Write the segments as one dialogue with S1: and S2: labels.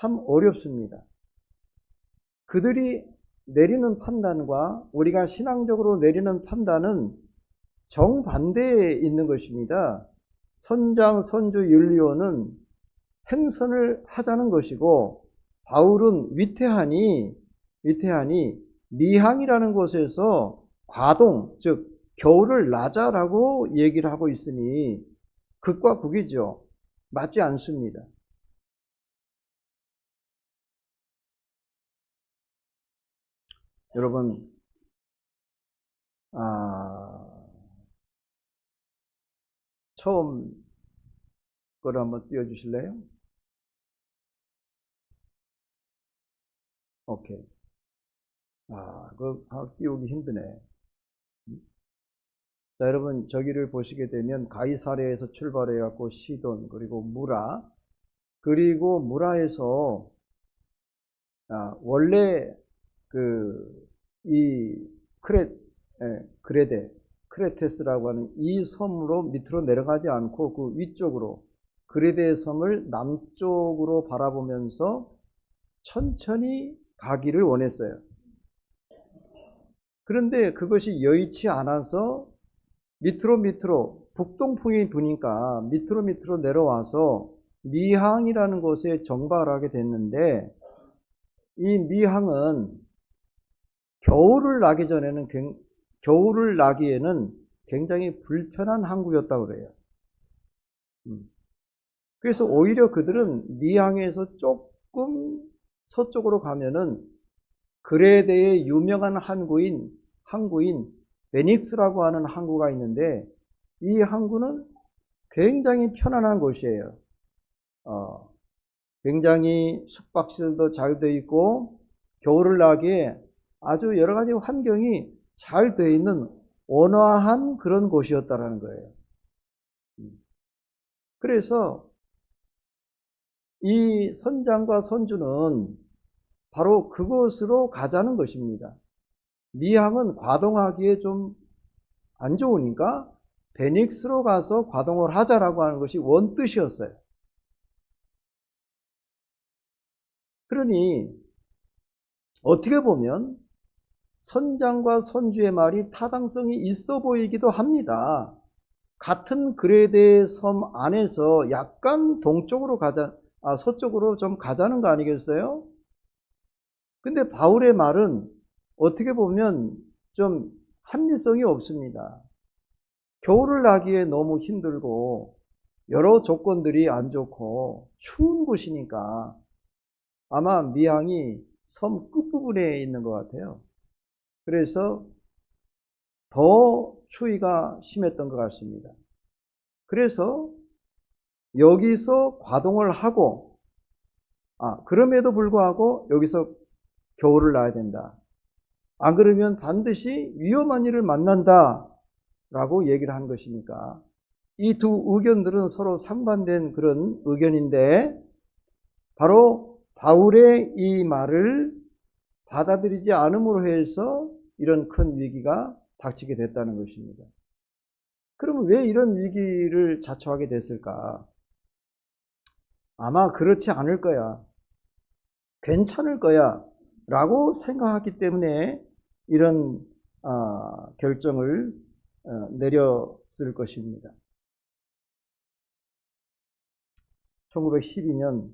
S1: 참 어렵습니다. 그들이 내리는 판단과 우리가 신앙적으로 내리는 판단은 정반대에 있는 것입니다. 선장, 선주, 윤리원은 행선을 하자는 것이고 바울은 위태하니 위태하니 미항이라는 곳에서 과동 즉 겨울을 나자라고 얘기를 하고 있으니 극과 극이죠. 맞지 않습니다. 여러분, 아, 처음 거를 한번 띄워주실래요? 오케이. 아, 그, 아, 띄우기 힘드네. 자, 여러분, 저기를 보시게 되면 가이사레에서 출발해갖고 시돈, 그리고 무라, 그리고 무라에서, 아, 원래 그, 이 크레, 에, 그레데, 크레테스라고 하는 이 섬으로 밑으로 내려가지 않고 그 위쪽으로 그레데 섬을 남쪽으로 바라보면서 천천히 가기를 원했어요. 그런데 그것이 여의치 않아서 밑으로 밑으로 북동풍이 부니까 밑으로 밑으로 내려와서 미항이라는 곳에 정박을 하게 됐는데 이 미항은 겨울을 나기 전에는 겨울을 나기에는 굉장히 불편한 항구였다고 그래요. 음. 그래서 오히려 그들은 미항에서 조금 서쪽으로 가면은 그레데의 유명한 항구인 항구인 베닉스라고 하는 항구가 있는데 이 항구는 굉장히 편안한 곳이에요. 어, 굉장히 숙박시설도 잘 되어 있고 겨울을 나기에 아주 여러 가지 환경이 잘 되어 있는 온화한 그런 곳이었다라는 거예요. 그래서 이 선장과 선주는 바로 그곳으로 가자는 것입니다. 미항은 과동하기에 좀 안 좋으니까 베닉스로 가서 과동을 하자라고 하는 것이 원뜻이었어요. 그러니 어떻게 보면 선장과 선주의 말이 타당성이 있어 보이기도 합니다. 같은 그레데 섬 안에서 약간 동쪽으로 가자, 아, 서쪽으로 좀 가자는 거 아니겠어요? 근데 바울의 말은 어떻게 보면 좀 합리성이 없습니다. 겨울을 나기에 너무 힘들고 여러 조건들이 안 좋고 추운 곳이니까 아마 미항이 섬 끝부분에 있는 것 같아요. 그래서 더 추위가 심했던 것 같습니다. 그래서 여기서 과동을 하고, 아, 그럼에도 불구하고 여기서 겨울을 나야 된다. 안 그러면 반드시 위험한 일을 만난다. 라고 얘기를 한 것이니까. 이 두 의견들은 서로 상반된 그런 의견인데, 바로 바울의 이 말을 받아들이지 않음으로 해서 이런 큰 위기가 닥치게 됐다는 것입니다. 그러면 왜 이런 위기를 자초하게 됐을까? 아마 그렇지 않을 거야. 괜찮을 거야. 라고 생각했기 때문에 이런 어, 결정을 어, 내렸을 것입니다. 1912년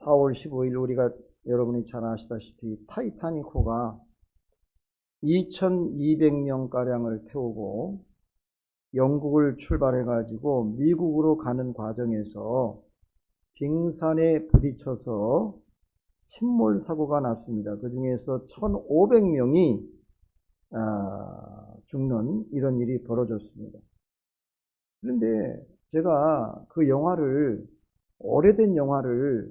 S1: 4월 15일 우리가 여러분이 잘 아시다시피 타이타닉호가 2200명가량을 태우고 영국을 출발해가지고 미국으로 가는 과정에서 빙산에 부딪혀서 침몰 사고가 났습니다. 그 중에서 1500명이 아, 죽는 이런 일이 벌어졌습니다. 그런데 제가 그 영화를 오래된 영화를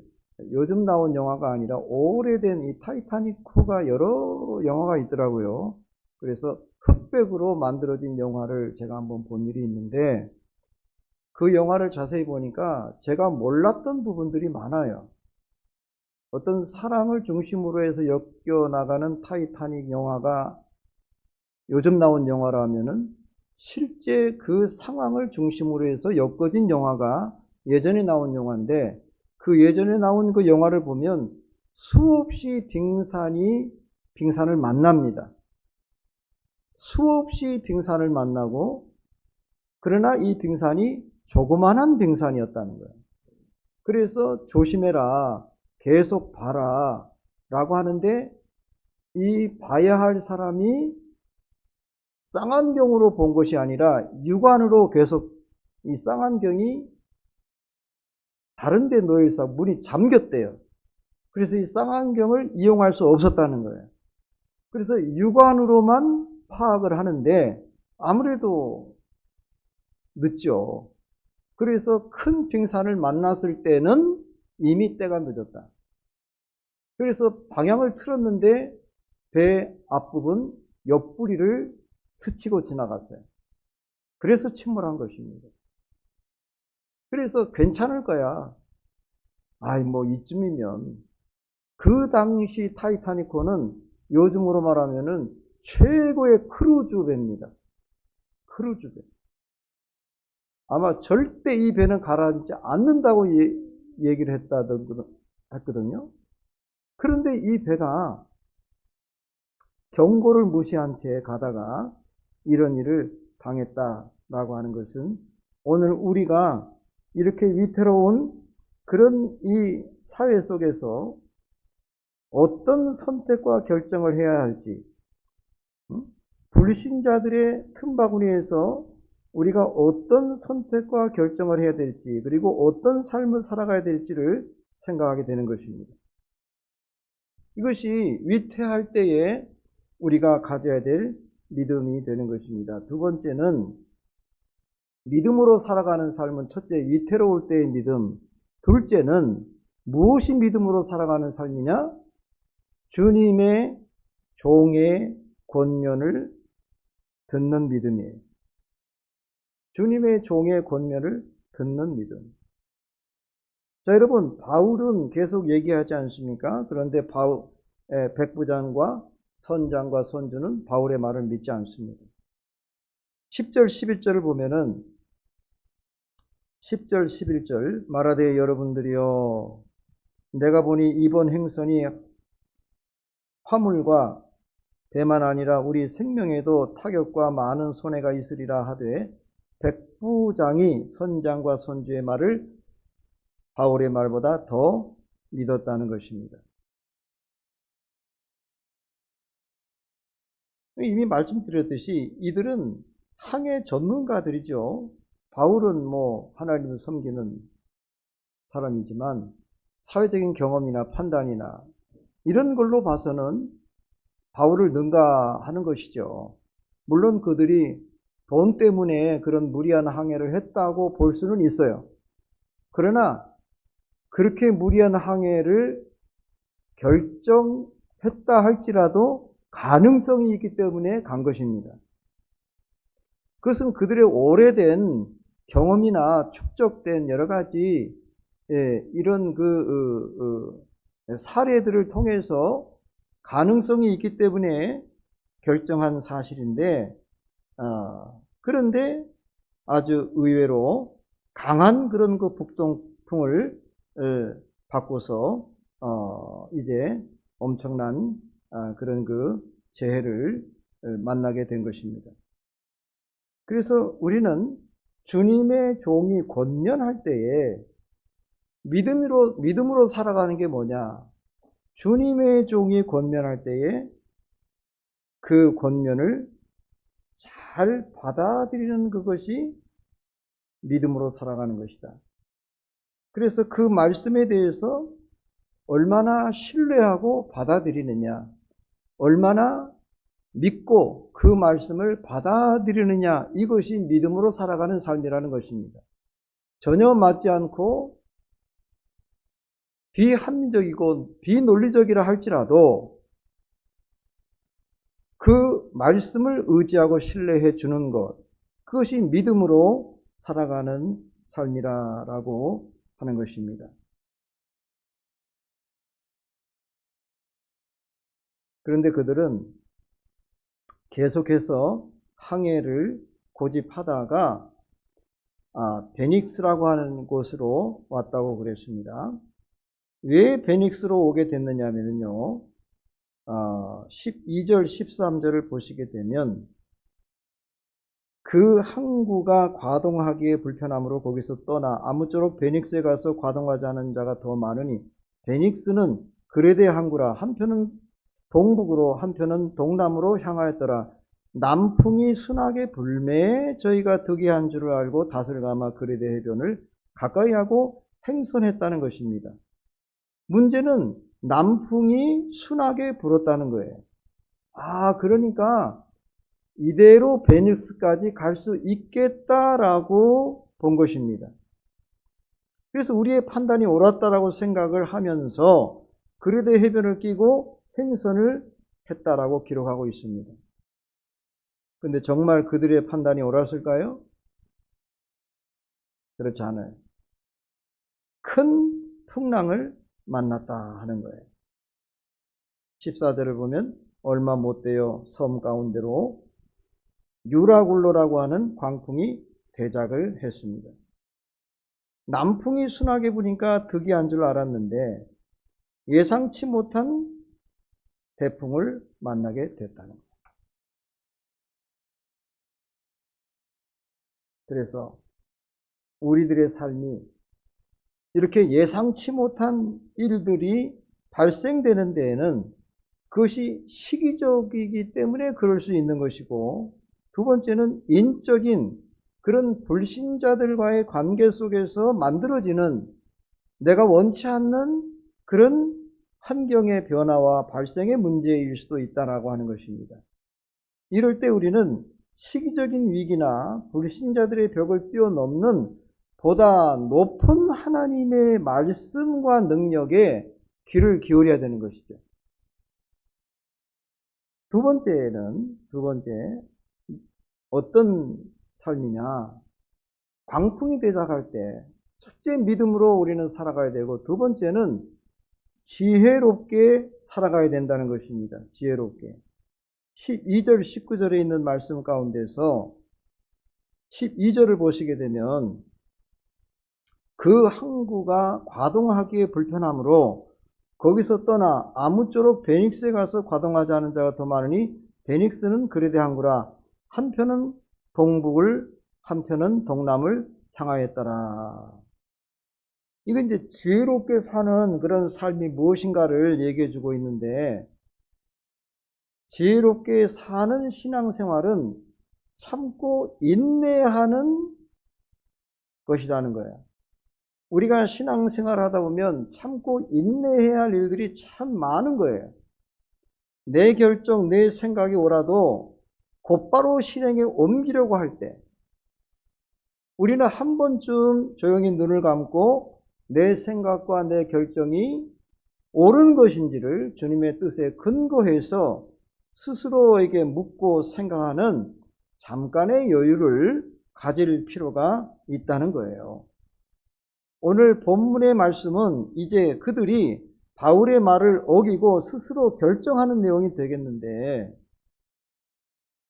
S1: 요즘 나온 영화가 아니라 오래된 이 타이타닉호가 여러 영화가 있더라고요. 그래서 흑백으로 만들어진 영화를 제가 한번 본 일이 있는데 그 영화를 자세히 보니까 제가 몰랐던 부분들이 많아요. 어떤 사랑을 중심으로 해서 엮여나가는 타이타닉 영화가 요즘 나온 영화라면은 실제 그 상황을 중심으로 해서 엮어진 영화가 예전에 나온 영화인데 그 예전에 나온 그 영화를 보면 수없이 빙산이 빙산을 만납니다. 수없이 빙산을 만나고 그러나 이 빙산이 조그만한 빙산이었다는 거예요. 그래서 조심해라, 계속 봐라 라고 하는데 이 봐야 할 사람이 쌍안경으로 본 것이 아니라 육안으로 계속 이 쌍안경이 다른 데 놓여 있어 문이 잠겼대요. 그래서 이 쌍안경을 이용할 수 없었다는 거예요. 그래서 육안으로만 파악을 하는데 아무래도 늦죠. 그래서 큰 빙산을 만났을 때는 이미 때가 늦었다. 그래서 방향을 틀었는데 배 앞부분 옆구리를 스치고 지나갔어요. 그래서 침몰한 것입니다. 그래서 괜찮을 거야. 아이, 뭐, 이쯤이면. 그 당시 타이타니코는 요즘으로 말하면은 최고의 크루즈 배입니다. 크루즈 배. 아마 절대 이 배는 가라앉지 않는다고 예, 얘기를 했다거든요. 그런데 이 배가 경고를 무시한 채 가다가 이런 일을 당했다라고 하는 것은 오늘 우리가 이렇게 위태로운 그런 이 사회 속에서 어떤 선택과 결정을 해야 할지, 불신자들의 틈바구니에서 우리가 어떤 선택과 결정을 해야 될지, 그리고 어떤 삶을 살아가야 될지를 생각하게 되는 것입니다. 이것이 위태할 때에 우리가 가져야 될 믿음이 되는 것입니다. 두 번째는 믿음으로 살아가는 삶은 첫째 위태로울 때의 믿음, 둘째는 무엇이 믿음으로 살아가는 삶이냐? 주님의 종의 권면을 듣는 믿음이에요. 주님의 종의 권면을 듣는 믿음. 자, 여러분, 바울은 계속 얘기하지 않습니까? 그런데 바울, 백부장과 선장과 선주는 바울의 말을 믿지 않습니다. 10절, 11절을 보면은 10절, 11절 말하되 여러분들이여 내가 보니 이번 행선이 화물과 배만 아니라 우리 생명에도 타격과 많은 손해가 있으리라 하되 백부장이 선장과 선주의 말을 바울의 말보다 더 믿었다는 것입니다. 이미 말씀드렸듯이 이들은 항해 전문가들이죠. 바울은 뭐 하나님을 섬기는 사람이지만 사회적인 경험이나 판단이나 이런 걸로 봐서는 바울을 능가하는 것이죠. 물론 그들이 돈 때문에 그런 무리한 항해를 했다고 볼 수는 있어요. 그러나 그렇게 무리한 항해를 결정했다 할지라도 가능성이 있기 때문에 간 것입니다. 그것은 그들의 오래된 경험이나 축적된 여러 가지 예, 이런 그 어, 어, 사례들을 통해서 가능성이 있기 때문에 결정한 사실인데 어, 그런데 아주 의외로 강한 그런 그 북동풍을 어, 바꿔서 어, 이제 엄청난 아, 그런 그 재해를 어, 만나게 된 것입니다. 그래서 우리는 주님의 종이 권면할 때에 믿음으로, 믿음으로 살아가는 게 뭐냐? 주님의 종이 권면할 때에 그 권면을 잘 받아들이는 그것이 믿음으로 살아가는 것이다. 그래서 그 말씀에 대해서 얼마나 신뢰하고 받아들이느냐, 얼마나 믿고 그 말씀을 받아들이느냐, 이것이 믿음으로 살아가는 삶이라는 것입니다. 전혀 맞지 않고 비합리적이고 비논리적이라 할지라도 그 말씀을 의지하고 신뢰해 주는 것, 그것이 믿음으로 살아가는 삶이라고 하는 것입니다. 그런데 그들은 계속해서 항해를 고집하다가 아, 베닉스라고 하는 곳으로 왔다고 그랬습니다. 왜 베닉스로 오게 됐느냐면요. 어, 12절, 13절을 보시게 되면 그 항구가 과동하기에 불편함으로 거기서 떠나 아무쪼록 베닉스에 가서 과동하지 않은 자가 더 많으니 베닉스는 그레데 항구라 한편은 동북으로 한편은 동남으로 향하였더라 남풍이 순하게 불매에 저희가 득이한 줄을 알고 닷을 감아 그레데 해변을 가까이 하고 행선했다는 것입니다. 문제는 남풍이 순하게 불었다는 거예요. 아, 그러니까 이대로 베닉스까지 갈 수 있겠다라고 본 것입니다. 그래서 우리의 판단이 옳았다라고 생각을 하면서 그르데 해변을 끼고 행선을 했다라고 기록하고 있습니다. 근데 정말 그들의 판단이 옳았을까요? 그렇지 않아요. 큰 풍랑을 만났다 하는 거예요. 14절을 보면 얼마 못 되어 섬 가운데로 유라굴로라고 하는 광풍이 대작을 했습니다. 남풍이 순하게 부니까 득이 한줄 알았는데 예상치 못한 대풍을 만나게 됐다는 거예요. 그래서 우리들의 삶이 이렇게 예상치 못한 일들이 발생되는 데에는 그것이 시기적이기 때문에 그럴 수 있는 것이고 두 번째는 인적인 그런 불신자들과의 관계 속에서 만들어지는 내가 원치 않는 그런 환경의 변화와 발생의 문제일 수도 있다라고 하는 것입니다. 이럴 때 우리는 시기적인 위기나 불신자들의 벽을 뛰어넘는 보다 높은 하나님의 말씀과 능력에 귀를 기울여야 되는 것이죠. 두 번째는, 두 번째, 어떤 삶이냐. 광풍이 대작할 때, 첫째 믿음으로 우리는 살아가야 되고, 두 번째는 지혜롭게 살아가야 된다는 것입니다. 지혜롭게. 12절, 19절에 있는 말씀 가운데서 12절을 보시게 되면 그 항구가 과동하기에 불편하므로 거기서 떠나 아무쪼록 베닉스에 가서 과동하지 않은 자가 더 많으니 베닉스는 그레데 항구라 한편은 동북을 한편은 동남을 향하였더라. 이건 이제 지혜롭게 사는 그런 삶이 무엇인가를 얘기해 주고 있는데 지혜롭게 사는 신앙생활은 참고 인내하는 것이라는 거예요. 우리가 신앙생활 하다 보면 참고 인내해야 할 일들이 참 많은 거예요. 내 결정, 내 생각이 오라도 곧바로 실행에 옮기려고 할 때, 우리는 한 번쯤 조용히 눈을 감고 내 생각과 내 결정이 옳은 것인지를 주님의 뜻에 근거해서 스스로에게 묻고 생각하는 잠깐의 여유를 가질 필요가 있다는 거예요. 오늘 본문의 말씀은 이제 그들이 바울의 말을 어기고 스스로 결정하는 내용이 되겠는데,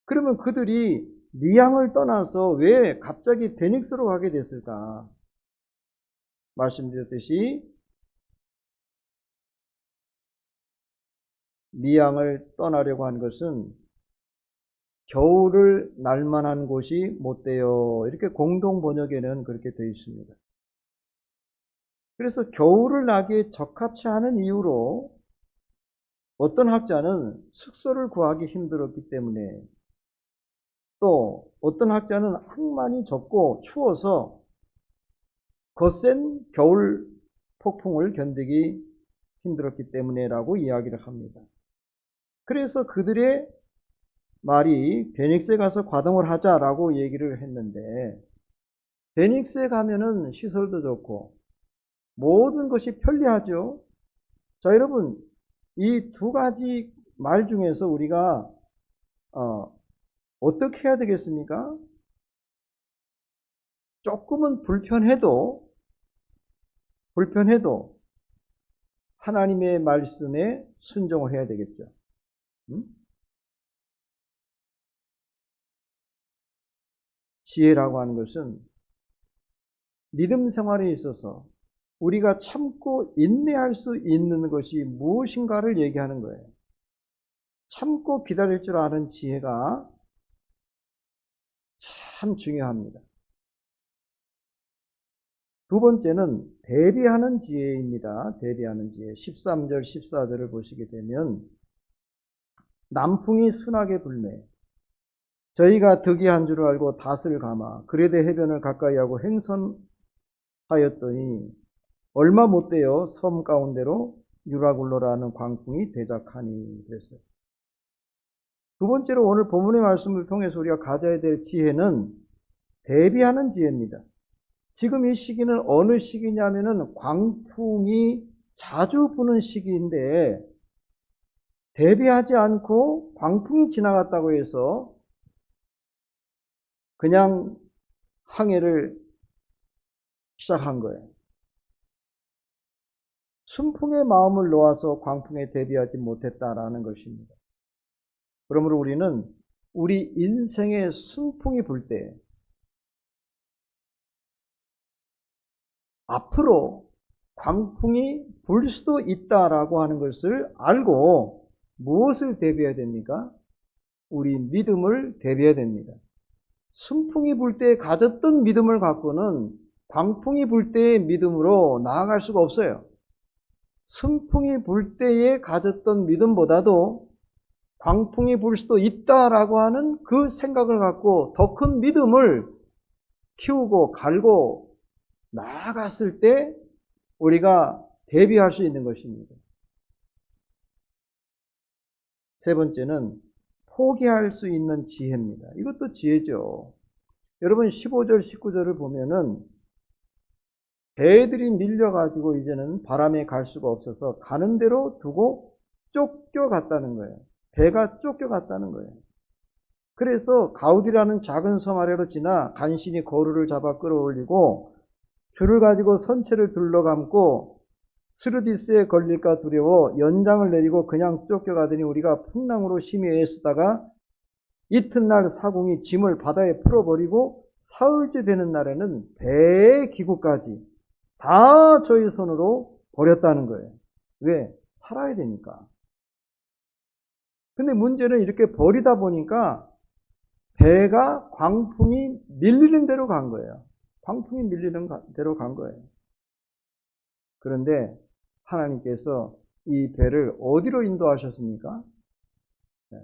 S1: 그러면 그들이 미양을 떠나서 왜 갑자기 베닉스로 가게 됐을까? 말씀드렸듯이 미양을 떠나려고 한 것은 겨울을 날만한 곳이 못 돼요. 이렇게 공동 번역에는 그렇게 되어 있습니다. 그래서 겨울을 나기에 적합치 않은 이유로 어떤 학자는 숙소를 구하기 힘들었기 때문에 또 어떤 학자는 항만이 좁고 추워서 거센 겨울 폭풍을 견디기 힘들었기 때문에라고 이야기를 합니다. 그래서 그들의 말이 베닉스에 가서 과동을 하자라고 얘기를 했는데 베닉스에 가면은 시설도 좋고 모든 것이 편리하죠. 자, 여러분, 이 두 가지 말 중에서 우리가, 어, 어떻게 해야 되겠습니까? 조금은 불편해도, 불편해도 하나님의 말씀에 순종을 해야 되겠죠. 응? 지혜라고 하는 것은 믿음 생활에 있어서 우리가 참고 인내할 수 있는 것이 무엇인가를 얘기하는 거예요. 참고 기다릴 줄 아는 지혜가 참 중요합니다. 두 번째는 대비하는 지혜입니다. 대비하는 지혜. 13절, 14절을 보시게 되면 남풍이 순하게 불매 저희가 득이 한 줄 알고 닷을 감아 그레데 해변을 가까이 하고 행선하였더니 얼마 못 되어 섬 가운데로 유라굴로라는 광풍이 대작하니 그랬어요. 두 번째로 오늘 본문의 말씀을 통해서 우리가 가져야 될 지혜는 대비하는 지혜입니다. 지금 이 시기는 어느 시기냐면은 광풍이 자주 부는 시기인데 대비하지 않고 광풍이 지나갔다고 해서 그냥 항해를 시작한 거예요. 순풍의 마음을 놓아서 광풍에 대비하지 못했다라는 것입니다. 그러므로 우리는 우리 인생의 순풍이 불 때, 앞으로 광풍이 불 수도 있다라고 하는 것을 알고 무엇을 대비해야 됩니까? 우리 믿음을 대비해야 됩니다. 순풍이 불 때 가졌던 믿음을 갖고는 광풍이 불 때의 믿음으로 나아갈 수가 없어요. 순풍이 불 때에 가졌던 믿음보다도 광풍이 불 수도 있다라고 하는 그 생각을 갖고 더 큰 믿음을 키우고 갈고 나아갔을 때 우리가 대비할 수 있는 것입니다. 세 번째는 포기할 수 있는 지혜입니다. 이것도 지혜죠. 여러분 15절, 19절을 보면은 배들이 밀려가지고 이제는 바람에 갈 수가 없어서 가는 대로 두고 쫓겨갔다는 거예요. 배가 쫓겨갔다는 거예요. 그래서 가우디라는 작은 섬 아래로 지나 간신히 거루를 잡아 끌어올리고 줄을 가지고 선체를 둘러감고 스르디스에 걸릴까 두려워 연장을 내리고 그냥 쫓겨가더니 우리가 풍랑으로 심히 애쓰다가 이튿날 사공이 짐을 바다에 풀어버리고 사흘째 되는 날에는 배의 기구까지 다 저희 손으로 버렸다는 거예요. 왜? 살아야 되니까. 근데 문제는 이렇게 버리다 보니까 배가 광풍이 밀리는 대로 간 거예요. 광풍이 밀리는 대로 간 거예요. 그런데 하나님께서 이 배를 어디로 인도하셨습니까? 네.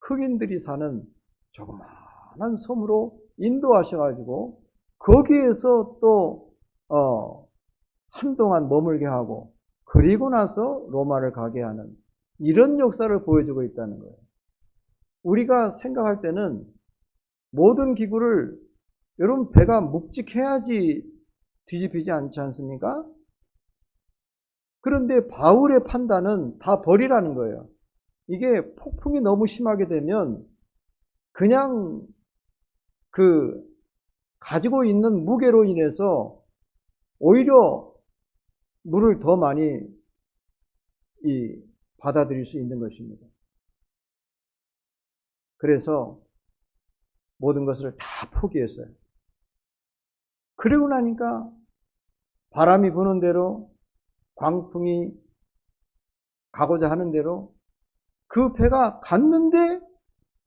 S1: 흑인들이 사는 조그마한 섬으로 인도하셔가지고 거기에서 또 어, 한동안 머물게 하고 그리고 나서 로마를 가게 하는 이런 역사를 보여주고 있다는 거예요. 우리가 생각할 때는 모든 기구를 여러분 배가 묵직해야지 뒤집히지 않지 않습니까? 그런데 바울의 판단은 다 버리라는 거예요. 이게 폭풍이 너무 심하게 되면 그냥 그 가지고 있는 무게로 인해서 오히려 물을 더 많이 이 받아들일 수 있는 것입니다. 그래서 모든 것을 다 포기했어요. 그리고 나니까 바람이 부는 대로 광풍이 가고자 하는 대로 그 배가 갔는데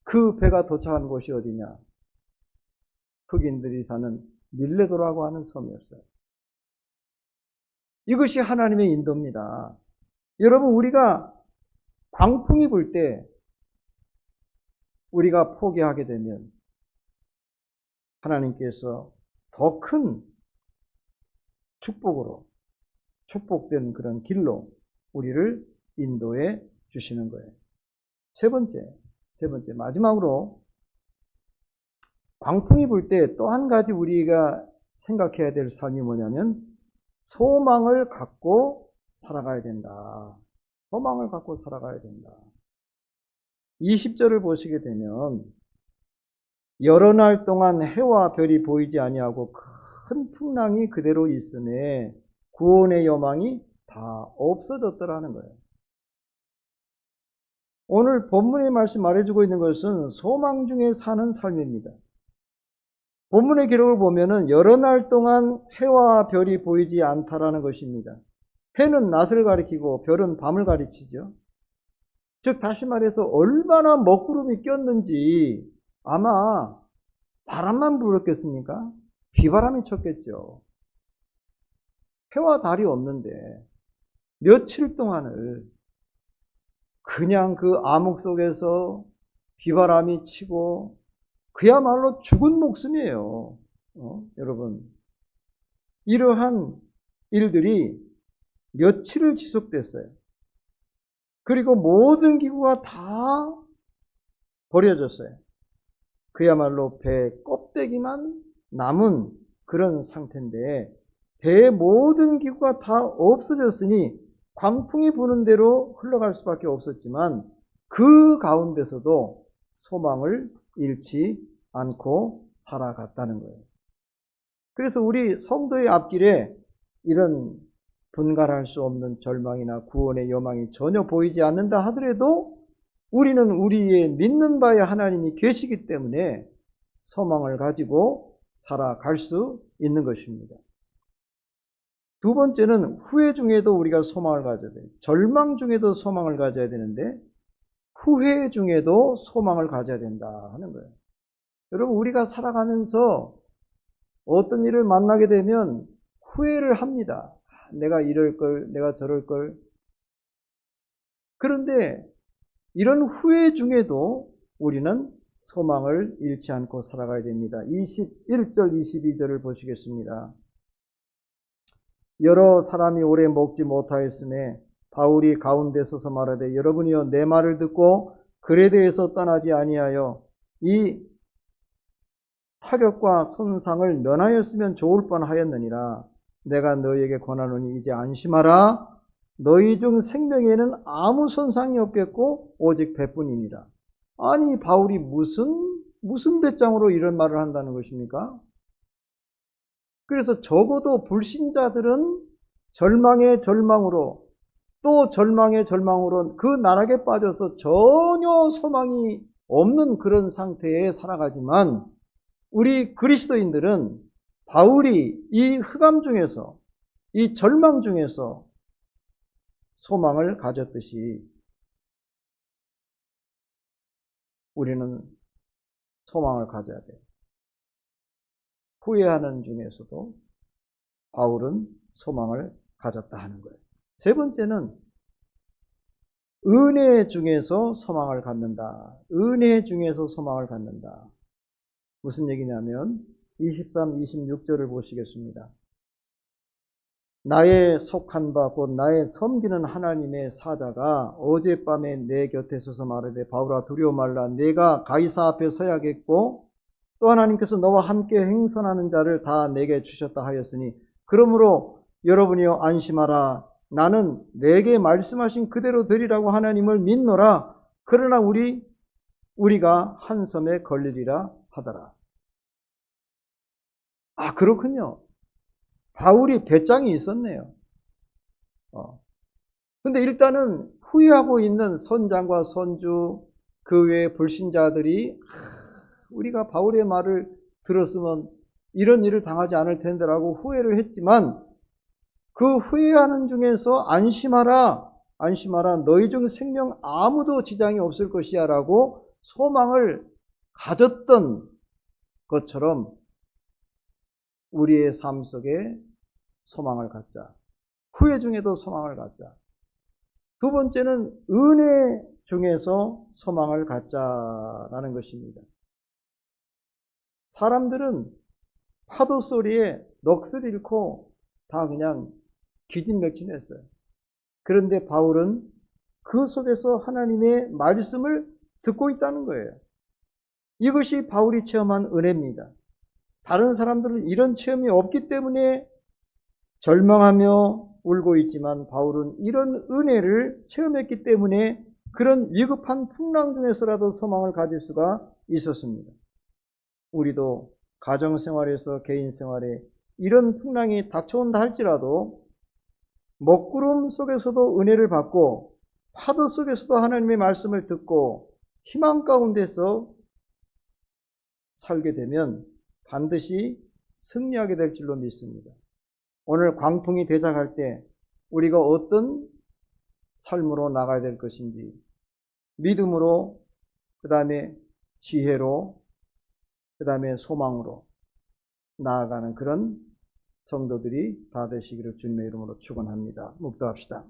S1: 그 배가 도착한 곳이 어디냐? 흑인들이 사는 밀레도라고 하는 섬이었어요. 이것이 하나님의 인도입니다. 여러분, 우리가 광풍이 불 때 우리가 포기하게 되면 하나님께서 더 큰 축복으로 축복된 그런 길로 우리를 인도해 주시는 거예요. 세 번째, 세 번째, 마지막으로 광풍이 불 때 또 한 가지 우리가 생각해야 될 삶이 뭐냐면 소망을 갖고 살아가야 된다. 소망을 갖고 살아가야 된다. 20절을 보시게 되면 여러 날 동안 해와 별이 보이지 아니하고 큰 풍랑이 그대로 있음에 구원의 여망이 다 없어졌더라는 거예요. 오늘 본문의 말씀 말해주고 있는 것은 소망 중에 사는 삶입니다. 본문의 기록을 보면은 여러 날 동안 해와 별이 보이지 않다라는 것입니다. 해는 낮을 가리키고 별은 밤을 가리치죠. 즉 다시 말해서 얼마나 먹구름이 꼈는지 아마 바람만 불었겠습니까? 비바람이 쳤겠죠. 해와 달이 없는데 며칠 동안을 그냥 그 암흑 속에서 비바람이 치고 그야말로 죽은 목숨이에요. 어? 여러분. 이러한 일들이 며칠을 지속됐어요. 그리고 모든 기구가 다 버려졌어요. 그야말로 배 껍데기만 남은 그런 상태인데 배의 모든 기구가 다 없어졌으니 광풍이 부는 대로 흘러갈 수밖에 없었지만 그 가운데서도 소망을 잃지 않고 살아갔다는 거예요. 그래서 우리 성도의 앞길에 이런 분갈할 수 없는 절망이나 구원의 여망이 전혀 보이지 않는다 하더라도 우리는 우리의 믿는 바의 하나님이 계시기 때문에 소망을 가지고 살아갈 수 있는 것입니다. 두 번째는 후회 중에도 우리가 소망을 가져야 돼요. 절망 중에도 소망을 가져야 되는데 후회 중에도 소망을 가져야 된다 하는 거예요. 여러분 우리가 살아가면서 어떤 일을 만나게 되면 후회를 합니다. 내가 이럴 걸, 내가 저럴 걸. 그런데 이런 후회 중에도 우리는 소망을 잃지 않고 살아가야 됩니다. 21절, 22절을 보시겠습니다. 여러 사람이 오래 먹지 못하였음에 바울이 가운데 서서 말하되 여러분이여 내 말을 듣고 대해서 떠나지 아니하여 이 타격과 손상을 면하였으면 좋을 뻔하였느니라 내가 너희에게 권하노니 이제 안심하라 너희 중 생명에는 아무 손상이 없겠고 오직 배뿐이니라 아니 바울이 무슨 무슨 배짱으로 이런 말을 한다는 것입니까? 그래서 적어도 불신자들은 절망의 절망으로 또 절망의 절망으로 그 나락에 빠져서 전혀 소망이 없는 그런 상태에 살아가지만 우리 그리스도인들은 바울이 이 흑암 중에서 이 절망 중에서 소망을 가졌듯이 우리는 소망을 가져야 돼요. 후회하는 중에서도 바울은 소망을 가졌다 하는 거예요. 세 번째는 은혜 중에서 소망을 갖는다. 은혜 중에서 소망을 갖는다. 무슨 얘기냐면 23, 26절을 보시겠습니다. 나의 속한 바 곧 나의 섬기는 하나님의 사자가 어젯밤에 내 곁에 서서 말하되 바울아 두려워 말라. 내가 가이사 앞에 서야겠고 또 하나님께서 너와 함께 행선하는 자를 다 내게 주셨다 하였으니 그러므로 여러분이여 안심하라. 나는 내게 말씀하신 그대로 되리라고 하나님을 믿노라. 그러나 우리 우리가 한 섬에 걸리리라 하더라. 아 그렇군요 바울이 배짱이 있었네요 어. 근데 일단은 후회하고 있는 선장과 선주 그 외의 불신자들이 우리가 바울의 말을 들었으면 이런 일을 당하지 않을 텐데라고 후회를 했지만 그 후회하는 중에서 안심하라, 안심하라, 너희 중 생명 아무도 지장이 없을 것이야 라고 소망을 가졌던 것처럼 우리의 삶 속에 소망을 갖자. 후회 중에도 소망을 갖자. 두 번째는 은혜 중에서 소망을 갖자라는 것입니다. 사람들은 파도 소리에 넋을 잃고 다 그냥 기진맥진했어요. 그런데 바울은 그 속에서 하나님의 말씀을 듣고 있다는 거예요. 이것이 바울이 체험한 은혜입니다. 다른 사람들은 이런 체험이 없기 때문에 절망하며 울고 있지만 바울은 이런 은혜를 체험했기 때문에 그런 위급한 풍랑 중에서라도 소망을 가질 수가 있었습니다. 우리도 가정생활에서 개인생활에 이런 풍랑이 닥쳐온다 할지라도 먹구름 속에서도 은혜를 받고 파도 속에서도 하나님의 말씀을 듣고 희망 가운데서 살게 되면 반드시 승리하게 될 줄로 믿습니다. 오늘 광풍이 대작할 때 우리가 어떤 삶으로 나가야 될 것인지 믿음으로 그 다음에 지혜로 그 다음에 소망으로 나아가는 그런 성도들이 다 되시기를 주님의 이름으로 축원합니다. 묵도합시다.